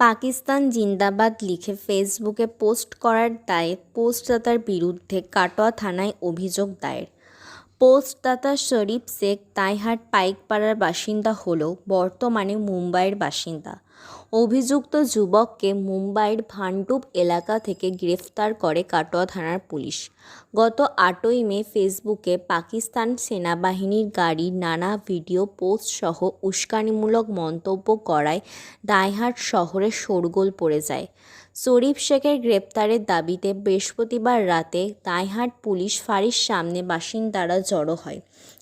পাকিস্তান জিন্দাবাদ লিখে ফেসবুকে পোস্ট করার দায়ে পোস্টদাতার বিরুদ্ধে কাটোয়া থানায় অভিযোগ দায়ের। পোস্টদাতা শরীফ শেখ তাইহাট পাইকপাড়ার বাসিন্দা হলেও বর্তমানে মুম্বাইয়ের বাসিন্দা। অভিযুক্ত যুবককে মুম্বাইয়ের ভান্ডুপ এলাকা থেকে গ্রেফতার করে কাটোয়া থানার পুলিশ। গত আটই মে ফেসবুকে পাকিস্তান সেনাবাহিনীর গাড়ির নানা ভিডিও পোস্ট সহ উস্কানিমূলক মন্তব্য করায় দাইহাট শহরে শোরগোল পড়ে যায়। শরীফ শেখের গ্রেপ্তারের দাবিতে বৃহস্পতিবার রাতে দাইহাট পুলিশ ফাঁড়ির সামনে বাসিন্দারা জড়ো হয়।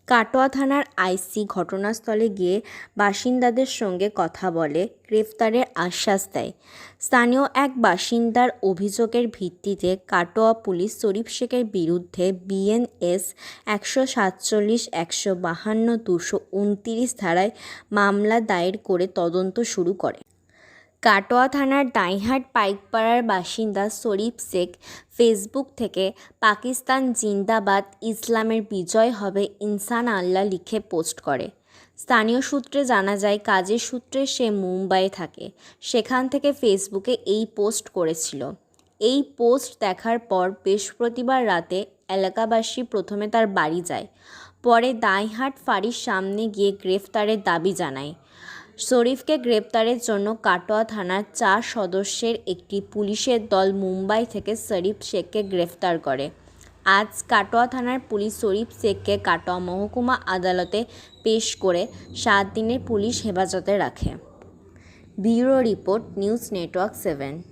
কাটোয়া থানার আইসি ঘটনাস্থলে গিয়ে বাসিন্দাদের সঙ্গে কথা বলে, গ্রেফতারের আশ্বাস দেয়। স্থানীয় এক বাসিন্দার অভিযোগের ভিত্তিতে কাটোয়া পুলিশ শরীফ শেখের বিরুদ্ধে বিএনএস একশো সাতচল্লিশ, একশো বাহান্ন, দুশো উনতিরিশ ধারায় মামলা দায়ের করে তদন্ত শুরু করে। কাটোয়া থানার ডাইহাট পাইকপাড়ার বাসিন্দা শরীফ শেখ ফেসবুক থেকে পাকিস্তান জিন্দাবাদ ইসলামের বিজয় হবে ইনসান আল্লাহ লিখে পোস্ট করে। স্থানীয় সূত্রে জানা যায়, কাজের সূত্রে সে মুম্বাইয়ে থাকে। সেখান থেকে ফেসবুকে এই পোস্ট করেছিল। এই পোস্ট দেখার পর বৃহস্পতিবার রাতে এলাকাবাসী প্রথমে তার বাড়ি যায়, পরে দাইহাট ফাঁড়ির সামনে গিয়ে গ্রেফতারের দাবি জানায়। শরীফকে গ্রেপ্তারের জন্য কাটোয়া থানার চার সদস্যের একটি পুলিশের দল মুম্বাই থেকে শরীফ শেখকে গ্রেফতার করে। আজ কাটোয়া থানার পুলিশ শরীফ শেখকে কাটোয়া মহকুমা আদালতে পেশ করে সাত দিনের পুলিশ হেফাজতে রাখে। Bureau report, news network seven.